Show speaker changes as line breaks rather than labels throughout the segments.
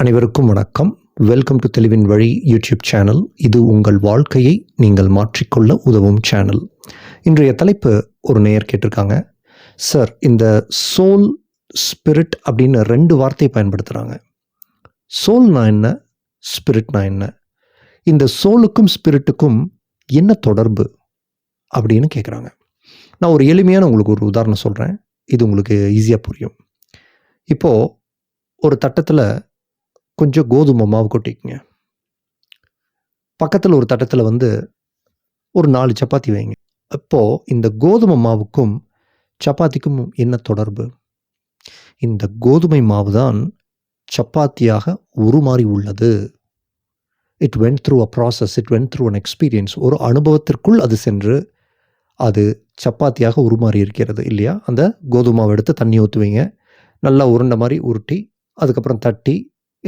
அனைவருக்கும் வணக்கம். Welcome to தெளிவின் வழி யூடியூப் சேனல் இது உங்கள் வாழ்க்கையை நீங்கள் மாற்றிக்கொள்ள உதவும் சேனல் இன்றைய தலைப்பு ஒரு நேயர் கேட்டிருக்காங்க. சார் இந்த சோல் ஸ்பிரிட் அப்படின்னு ரெண்டு வார்த்தையை பயன்படுத்துகிறாங்க சோல்னா என்ன? ஸ்பிரிட்னா என்ன? இந்த சோலுக்கும் ஸ்பிரிட்டுக்கும் என்ன தொடர்பு? அப்படின்னு கேட்குறாங்க நான் ஒரு எளிமையான உங்களுக்கு ஒரு உதாரணம் சொல்கிறேன் இது உங்களுக்கு ஈஸியாக புரியும். இப்போது ஒரு தட்டத்தில் கொஞ்சம் கோதுமை மாவு கொட்டிக்கங்க. பக்கத்தில் ஒரு தட்டத்தில் வந்து ஒரு நாலு சப்பாத்தி வைங்க. அப்போது இந்த கோதுமை மாவுக்கும் சப்பாத்திக்கும் என்ன தொடர்பு? இந்த கோதுமை மாவு தான் சப்பாத்தியாக உருமாறி உள்ளது. It went through a process it went through an experience ஒரு அனுபவத்திற்குள் அது சென்று அது சப்பாத்தியாக உருமாறி இருக்கிறது இல்லையா? அந்த கோதுமை மாவு எடுத்து தண்ணி ஊற்றுவீங்க நல்லா உருண்டை மாதிரி உருட்டி அதுக்கப்புறம் தட்டி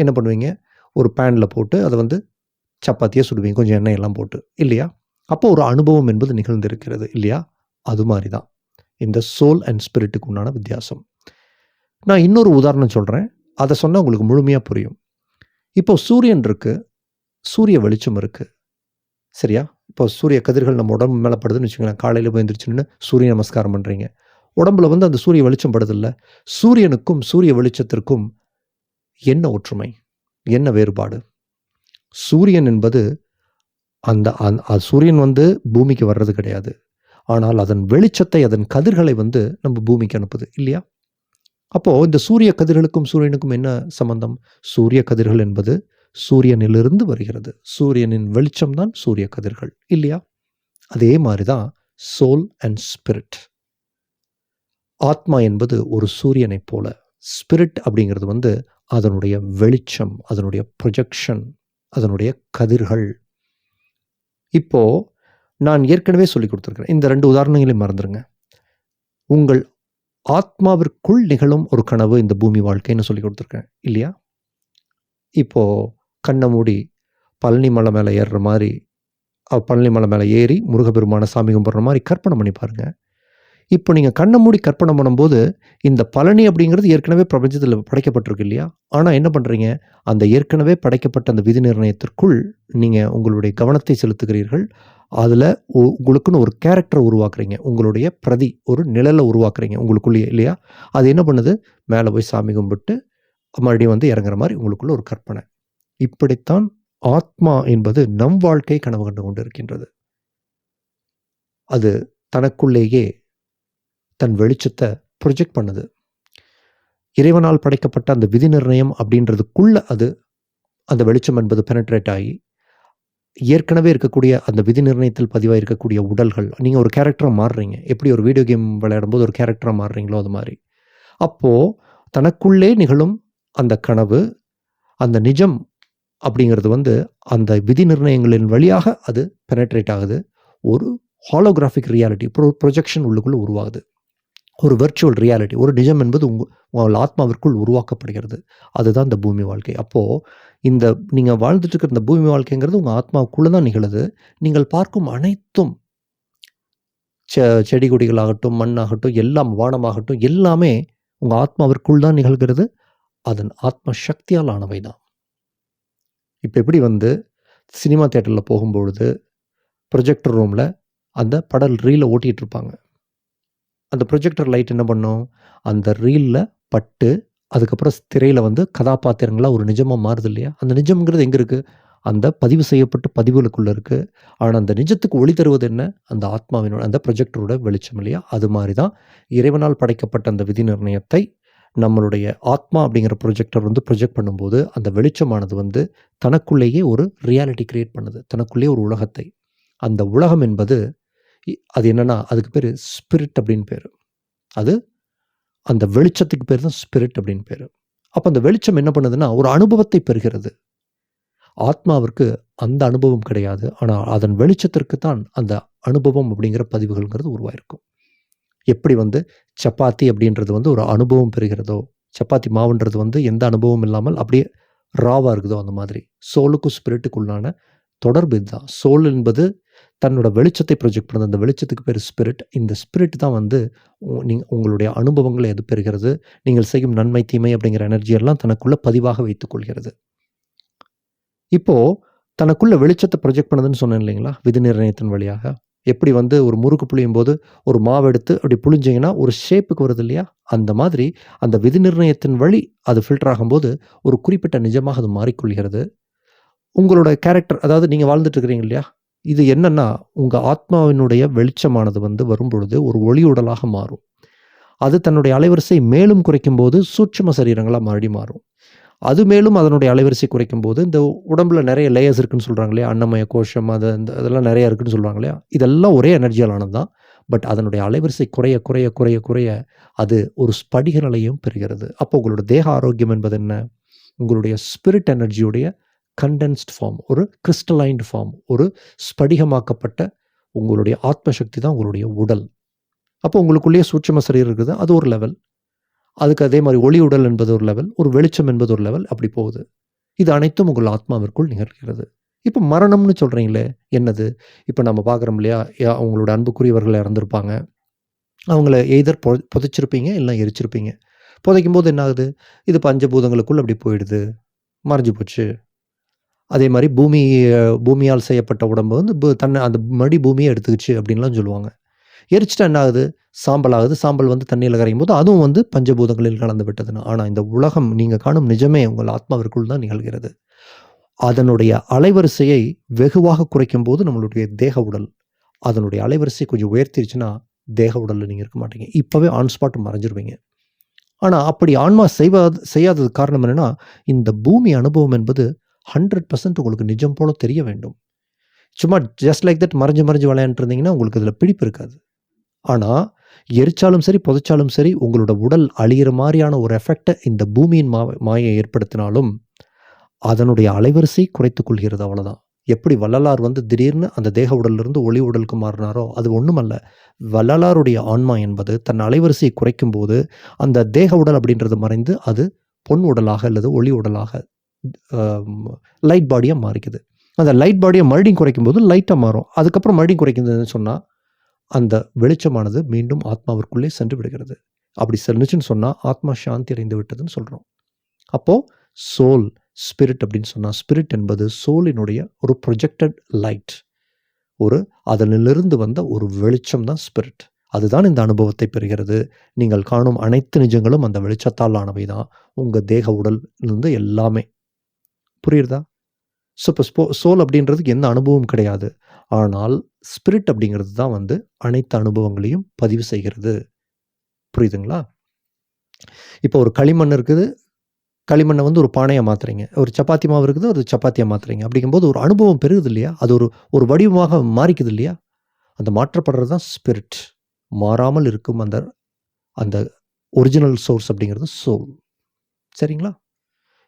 என்ன பண்ணுவீங்க? ஒரு பேனில் போட்டு அதை வந்து சப்பாத்தியாக சுடுவீங்க. கொஞ்சம் எண்ணெய் எல்லாம் போட்டு. இல்லையா? அப்போ ஒரு அனுபவம் என்பது நிகழ்ந்திருக்கிறது. இல்லையா? அது மாதிரி தான் இந்த சோல் அண்ட் ஸ்பிரிட்டுக்கு உண்டான வித்தியாசம். நான் இன்னொரு உதாரணம் சொல்கிறேன் அதை சொன்னால் உங்களுக்கு முழுமையாக புரியும். இப்போ சூரியன் இருக்குது சூரிய வெளிச்சம் இருக்குது சரியா? இப்போ சூரிய கதிர்கள் நம்ம உடம்பு மேலே படுதுன்னு வச்சுக்கோங்களேன். காலையில் போய் எந்திரிச்சுன்னு சூரிய நமஸ்காரம் பண்ணுறீங்க உடம்புல வந்து அந்த சூரிய வெளிச்சம் படுதில்ல. சூரியனுக்கும் சூரிய வெளிச்சத்திற்கும் என்ன ஒற்றுமை? என்ன வேறுபாடு? சூரியன் என்பது அந்த அது சூரியன் வந்து பூமிக்கு வர்றது கிடையாது. ஆனால் அதன் வெளிச்சத்தை அதன் கதிர்களை வந்து நம்ம பூமிக்கு அனுப்புது இல்லையா? அப்போது இந்த சூரிய கதிர்களுக்கும் சூரியனுக்கும் என்ன சம்பந்தம்? சூரிய கதிர்கள் என்பது சூரியனிலிருந்து வருகிறது. சூரியனின் வெளிச்சம் தான் சூரிய கதிர்கள் இல்லையா? அதே மாதிரி தான் சோல் அண்ட் ஸ்பிரிட். ஆத்மா என்பது ஒரு சூரியனைப் போல ஸ்பிரிட் அப்படிங்கிறது வந்து அதனுடைய வெளிச்சம் அதனுடைய ப்ரொஜெக்ஷன் அதனுடைய கதிர்கள். இப்போது நான் ஏற்கனவே சொல்லி கொடுத்துருக்கிறேன். இந்த ரெண்டு உதாரணங்களையும் மறந்துடுங்க உங்கள் ஆத்மாவிற்குள் நிகழும் ஒரு கனவு இந்த பூமி வாழ்க்கைன்னு சொல்லி கொடுத்துருக்கேன். இல்லையா? இப்போது கண்ணை மூடி பழனி மலை மேலே ஏறுற மாதிரி பழனி மலை மேலே ஏறி முருகப்பெருமான சாமி கும்பிட்ற மாதிரி கற்பனை பண்ணி பாருங்கள் இப்போ நீங்கள் கண்ணை மூடி கற்பனை பண்ணும்போது இந்த பழனி அப்படிங்கிறது ஏற்கனவே பிரபஞ்சத்தில் படைக்கப்பட்டிருக்கு இல்லையா? ஆனால் என்ன பண்ணுறீங்க அந்த ஏற்கனவே படைக்கப்பட்ட அந்த விதி நிர்ணயத்திற்குள் நீங்கள் உங்களுடைய கவனத்தை செலுத்துகிறீர்கள். அதில் உங்களுக்குன்னு ஒரு கேரக்டரை உருவாக்குறீங்க. உங்களுடைய பிரதி ஒரு நிழலை உருவாக்குறீங்க உங்களுக்குள்ளேயே இல்லையா? அது என்ன பண்ணுது? மேலே போய் சாமி கும்பிட்டு மறுபடியும் வந்து இறங்குற மாதிரி உங்களுக்குள்ள ஒரு கற்பனை. இப்படித்தான் ஆத்மா என்பது நம் வாழ்க்கை கனவு கண்டு கொண்டு இருக்கின்றது அது தனக்குள்ளேயே தன் வெளிச்சத்தை ப்ரொஜெக்ட் பண்ணுது. இறைவனால் படைக்கப்பட்ட அந்த விதி நிர்ணயம் அப்படின்றதுக்குள்ள அது அந்த வெளிச்சம் என்பது பெனட்ரேட் ஆகி ஏற்கனவே இருக்கக்கூடிய அந்த விதி நிர்ணயத்தில் பதிவாக இருக்கக்கூடிய உடல்கள் நீங்கள் ஒரு கேரக்டராக மாறுறீங்க. எப்படி ஒரு வீடியோ கேம் விளையாடும்போது ஒரு கேரக்டராக மாறுறீங்களோ அது மாதிரி. அப்போது தனக்குள்ளே நிகழும் அந்த கனவு அந்த நிஜம் அப்படிங்கிறது வந்து அந்த விதி நிர்ணயங்களின் வழியாக அது பெனட்ரேட் ஆகுது. ஒரு ஹாலோகிராஃபிக் ரியாலிட்டி ப்ரோ ப்ரொஜெக்ஷன் உள்ளுக்குள்ளே உருவாகுது. ஒரு வெர்ச்சுவல் ரியாலிட்டி ஒரு நிஜம் என்பது உங்கள் உங்கள் ஆத்மாவிற்குள் உருவாக்கப்படுகிறது. அதுதான் இந்த பூமி வாழ்க்கை. அப்போது இந்த நீங்கள் வாழ்ந்துட்டு இருக்கிற இந்த பூமி வாழ்க்கைங்கிறது உங்கள் ஆத்மாவுக்குள்ளே தான் நிகழுது. நீங்கள் பார்க்கும் அனைத்தும் செ செடி கொடிகளாகட்டும் மண்ணாகட்டும் எல்லாம் வானமாகட்டும் எல்லாமே உங்கள் ஆத்மாவிற்குள் தான் நிகழ்கிறது. அதன் ஆத்ம சக்தியால் ஆனவை தான். இப்போ எப்படி வந்து சினிமா தேட்டரில் போகும்பொழுது ப்ரொஜெக்டர் ரூமில் அந்த படல் ரீலை ஓட்டிகிட்டு இருப்பாங்க அந்த ப்ரொஜெக்டர் லைட் என்ன பண்ணும்? அந்த ரீலில் பட்டு அதுக்கப்புறம் திரையில் வந்து கதாபாத்திரங்களாக ஒரு நிஜமாக மாறுது இல்லையா? அந்த நிஜம்ங்கிறது எங்கே இருக்குது அந்த பதிவு செய்யப்பட்ட பதிவுகளுக்குள்ளே இருக்குது ஆனால் அந்த நிஜத்துக்கு ஒளி தருவது என்ன? அந்த ஆத்மாவினோட அந்த ப்ரொஜெக்டரோட வெளிச்சம் இல்லையா? அது மாதிரி தான் இறைவனால் படைக்கப்பட்ட அந்த விதி நிர்ணயத்தை நம்மளுடைய ஆத்மா அப்படிங்கிற ப்ரொஜெக்டர் வந்து ப்ரொஜெக்ட் பண்ணும்போது அந்த வெளிச்சமானது வந்து தனக்குள்ளேயே ஒரு ரியாலிட்டி கிரியேட் பண்ணுது. தனக்குள்ளேயே ஒரு உலகத்தை. அந்த உலகம் என்பது அது என்னன்னா அதுக்கு பேர் ஸ்பிரிட் அப்படின்னு பேர். அது அந்த வெளிச்சத்துக்கு பேர் தான் ஸ்பிரிட் அப்படின்னு பேர். அப்போ அந்த வெளிச்சம் என்ன பண்ணுதுன்னா ஒரு அனுபவத்தை பெறுகிறது. ஆத்மாவிற்கு அந்த அனுபவம் கிடையாது. ஆனால் அதன் வெளிச்சத்திற்கு தான் அந்த அனுபவம் அப்படிங்கிற பதிவுகள்ங்கிறது உருவாயிருக்கும். எப்படி வந்து சப்பாத்தி அப்படின்றது வந்து ஒரு அனுபவம் பெறுகிறதோ சப்பாத்தி மாவுன்றது வந்து எந்த அனுபவம் இல்லாமல் அப்படியே ராவாக இருக்குதோ அந்த மாதிரி. சோலுக்கும் ஸ்பிரிட்டுக்குள்ளான தொடர்பு இதுதான். சோல் என்பது தன்னோட வெளிச்சத்தை ப்ரொஜெக்ட் பண்ணுது அந்த வெளிச்சத்துக்கு பேர் ஸ்பிரிட் இந்த ஸ்பிரிட் தான் வந்து உ- உங்களுடைய அனுபவங்களை எது பெறுகிறது. நீங்கள் செய்யும் நன்மை தீமை அப்படிங்கிற எனர்ஜி எல்லாம் பதிவாக வைத்துக்கொள்கிறது இப்போது இப்போ தனக்குள்ள வெளிச்சத்தை ப்ரொஜெக்ட் பண்ணுதுன்னு சொன்னேன் இல்லைங்களா? விதி நிர்ணயத்தின் வழியாக. எப்படி வந்து ஒரு முறுக்கு புளியும் போது ஒரு மாவு எடுத்து அப்படி புளிஞ்சிங்கன்னா ஒரு ஷேப்புக்கு வருது இல்லையா? அந்த மாதிரி அந்த விதி நிர்ணயத்தின் வழி அது ஃபில்டர் ஆகும்போது ஒரு குறிப்பிட்ட நிஜமாக அது மாறிக்கொள்கிறது. உங்களோட கேரக்டர் அதாவது நீங்கள் வாழ்ந்துட்டு இருக்கிறீங்க இல்லையா? இது என்னன்னா உங்கள் ஆத்மாவினுடைய வெளிச்சமானது வந்து வரும்பொழுது ஒரு ஒளி உடலாக மாறும். அது தன்னுடைய அலைவரிசை மேலும் குறைக்கும் போது சூட்சும சரீரங்களாக மாறி மாறும். அது மேலும் அதனுடைய அலைவரிசை குறைக்கும் போது இந்த உடம்புல நிறைய லேயர்ஸ் இருக்குன்னு சொல்கிறாங்க இல்லையா? அன்னமய கோஷம் அது இந்த அதெல்லாம் நிறைய இருக்குன்னு சொல்கிறாங்க இல்லையா? இதெல்லாம் ஒரே எனர்ஜியால் ஆனது தான். பட் அதனுடைய அலைவரிசை குறைய குறைய குறைய குறைய அது ஒரு ஸ்படிக நிலையும் பெறுகிறது. அப்போ உங்களோட தேக ஆரோக்கியம் என்பது என்ன? உங்களுடைய ஸ்பிரிட் எனர்ஜியுடைய கண்டென்ஸ்ட் ஃபார்ம் ஒரு கிறிஸ்டலைன்டு ஃபார்ம் ஒரு ஸ்படிகமாக்கப்பட்ட உங்களுடைய ஆத்ம சக்தி தான் உங்களுடைய உடல். அப்போ உங்களுக்குள்ளேயே சூட்சம சரீரம் இருக்குது அது ஒரு லெவல் அதுக்கு அதே மாதிரி ஒளி உடல் என்பது ஒரு லெவல் ஒரு வெளிச்சம் என்பது ஒரு லெவல் அப்படி போகுது. இது அனைத்தும் உங்கள் ஆத்மாவிற்குள் நிகழ்கிறது. இப்போ மரணம்னு சொல்கிறீங்களே என்னது? இப்போ நம்ம பார்க்குறோம் இல்லையா யா- அவங்களோட அன்புக்குரியவர்கள் இறந்துருப்பாங்க. அவங்கள எய்தர் பொ புதைச்சிருப்பீங்க இல்லை எரிச்சிருப்பீங்க. புதைக்கும் போது என்ன ஆகுது இது பஞ்சபூதங்களுக்குள் அப்படி போயிடுது. மறைஞ்சு போச்சு. அதே மாதிரி பூமி பூமியால் செய்யப்பட்ட உடம்பு வந்து தன்னை அந்த மடி பூமியை எடுத்துக்கிச்சு அப்படின்லாம் சொல்லுவாங்க. எரிச்சிட்டா என்ன ஆகுது? சாம்பல் ஆகுது. சாம்பல் வந்து தண்ணியில் கரையும் போது அதுவும் வந்து பஞ்சபூதங்களில் கலந்து விட்டதுன்னு ஆனால் இந்த உலகம் நீங்கள் காணும் நிஜமே உங்கள் ஆத்மாவிற்குள் தான் நிகழ்கிறது. அதனுடைய அலைவரிசையை வெகுவாக குறைக்கும் போது நம்மளுடைய தேக உடல் அதனுடைய அலைவரிசை கொஞ்சம் உயர்த்திருச்சுன்னா தேக உடலில் நீங்கள் இருக்க மாட்டீங்க. இப்போவே ஆன்ஸ்பாட் மறைஞ்சிருவீங்க. ஆனால் அப்படி ஆன்மா செய்வா செய்யாதது காரணம் என்னென்னா இந்த பூமி அனுபவம் என்பது ஹண்ட்ரட் பர்சன்ட் உங்களுக்கு நிஜம் போல தெரிய வேண்டும். சும்மா ஜஸ்ட் லைக் தட் மறைஞ்சு மறைஞ்சு விளையாண்டுருந்தீங்கன்னா உங்களுக்கு இதில் பிடிப்பு இருக்காது. ஆனால் எரிச்சாலும் சரி புதைச்சாலும் சரி உங்களோட உடல் அழியிற மாதிரியான ஒரு எஃபெக்டை இந்த பூமியின் மா மாயை ஏற்படுத்தினாலும் அதனுடைய அலைவரிசை குறைத்து கொள்கிறது அவ்வளோதான் எப்படி வள்ளலார் வந்து திடீர்னு அந்த தேக உடலிருந்து ஒளி உடலுக்கு மாறினாரோ அது ஒன்றுமல்ல வள்ளலாருடைய ஆன்மா என்பது தன் அலைவரிசையை குறைக்கும் போது அந்த தேக உடல் அப்படின்றது மறைந்து அது பொன் உடலாக அல்லது ஒளி உடலாக லைட் பாடியாக மாறிக்குது. அந்த லைட் பாடியை மறுபடியும் குறைக்கும் போது லைட்டாக மாறும். அதுக்கப்புறம் மறுபடியும் குறைக்குதுன்னு சொன்னால் அந்த வெளிச்சமானது மீண்டும் ஆத்மாவிற்குள்ளே சென்று விடுகிறது. அப்படி சென்றுச்சுன்னு சொன்னால் ஆத்மா சாந்தி அடைந்து விட்டதுன்னு சொல்கிறோம் அப்போது சோல் ஸ்பிரிட் அப்படின்னு சொன்னால் ஸ்பிரிட் என்பது சோலினுடைய ஒரு ப்ரொஜெக்டட் லைட் ஒரு அதனிலிருந்து வந்த ஒரு வெளிச்சம் தான் ஸ்பிரிட் அதுதான் இந்த அனுபவத்தை பெறுகிறது. நீங்கள் காணும் அனைத்து நிஜங்களும் அந்த வெளிச்சத்தால் ஆனவை தான் உங்கள் தேக உடல் இருந்து எல்லாமே. புரியுறதா? ஸோ இப்போ ஸ்போ சோல் அப்படின்றதுக்கு எந்த அனுபவம் கிடையாது. ஆனால் ஸ்பிரிட் அப்படிங்கிறது தான் வந்து அனைத்து அனுபவங்களையும் பதிவு செய்கிறது. புரியுதுங்களா? இப்போ ஒரு களிமண் இருக்குது. களிமண்ணை வந்து ஒரு பானையை மாத்துறீங்க. ஒரு சப்பாத்தி மாவு இருக்குது அது சப்பாத்தியை மாத்துறீங்க. அப்படிங்கும்போது ஒரு அனுபவம் பெருகுது இல்லையா? அது ஒரு ஒரு வடிவமாக மாறிக்குது இல்லையா? அந்த மாற்றப்படுறது தான் ஸ்பிரிட் மாறாமல் இருக்கும் அந்த அந்த ஒரிஜினல் சோர்ஸ் அப்படிங்கிறது சோல் சரிங்களா?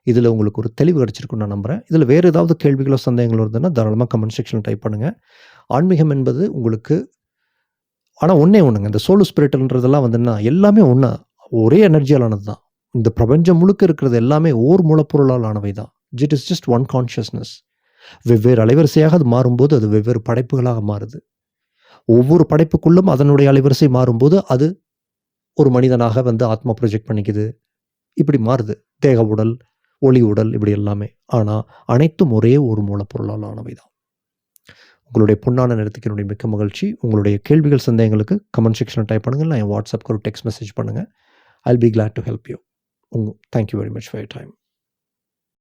இதில் உங்களுக்கு ஒரு தெளிவு கிடச்சிருக்குன்னு நான் நம்புகிறேன் இதில் வேறு ஏதாவது கேள்விகளோ சந்தேகங்களோ இருந்ததுன்னா தாராளமாக கமெண்ட் செக்ஷனில் டைப் பண்ணுங்கள் ஆன்மீகம் என்பது உங்களுக்கு ஆனால் ஒன்றே ஒன்றுங்க இந்த சோலு ஸ்பிரிட்டுன்றதெல்லாம் வந்துன்னா எல்லாமே ஒன்றா ஒரே எனர்ஜியாலானது தான். இந்த பிரபஞ்சம் முழுக்க இருக்கிறது எல்லாமே ஓர் மூலப்பொருளால் ஆனவை தான். It is just one consciousness வெவ்வேறு அலைவரிசையாக அது மாறும்போது அது வெவ்வேறு படைப்புகளாக மாறுது. ஒவ்வொரு படைப்புக்குள்ளும் அதனுடைய அலைவரிசை மாறும்போது அது ஒரு மனிதனாக வந்து ஆத்மா ப்ரொஜெக்ட் பண்ணிக்குது. இப்படி மாறுது. தேக உடல் ஒளி உடல் இப்படி எல்லாமே. ஆனால் அனைத்தும் ஒரே ஒரு மூலப்பொருளால் ஆனவை தான் உங்களுடைய பொன்னான நேரத்துக்கு என்னுடைய மிக்க மகிழ்ச்சி. உங்களுடைய கேள்விகள் சந்தேகங்களுக்கு கமெண்ட் செக்ஷனில் டைப் பண்ணுங்கள் நான் என் வாட்ஸ்அப்க்கு ஒரு டெக்ஸ்ட் மெசேஜ் பண்ணுங்கள் I'll be glad to help you உங் thank you very much for time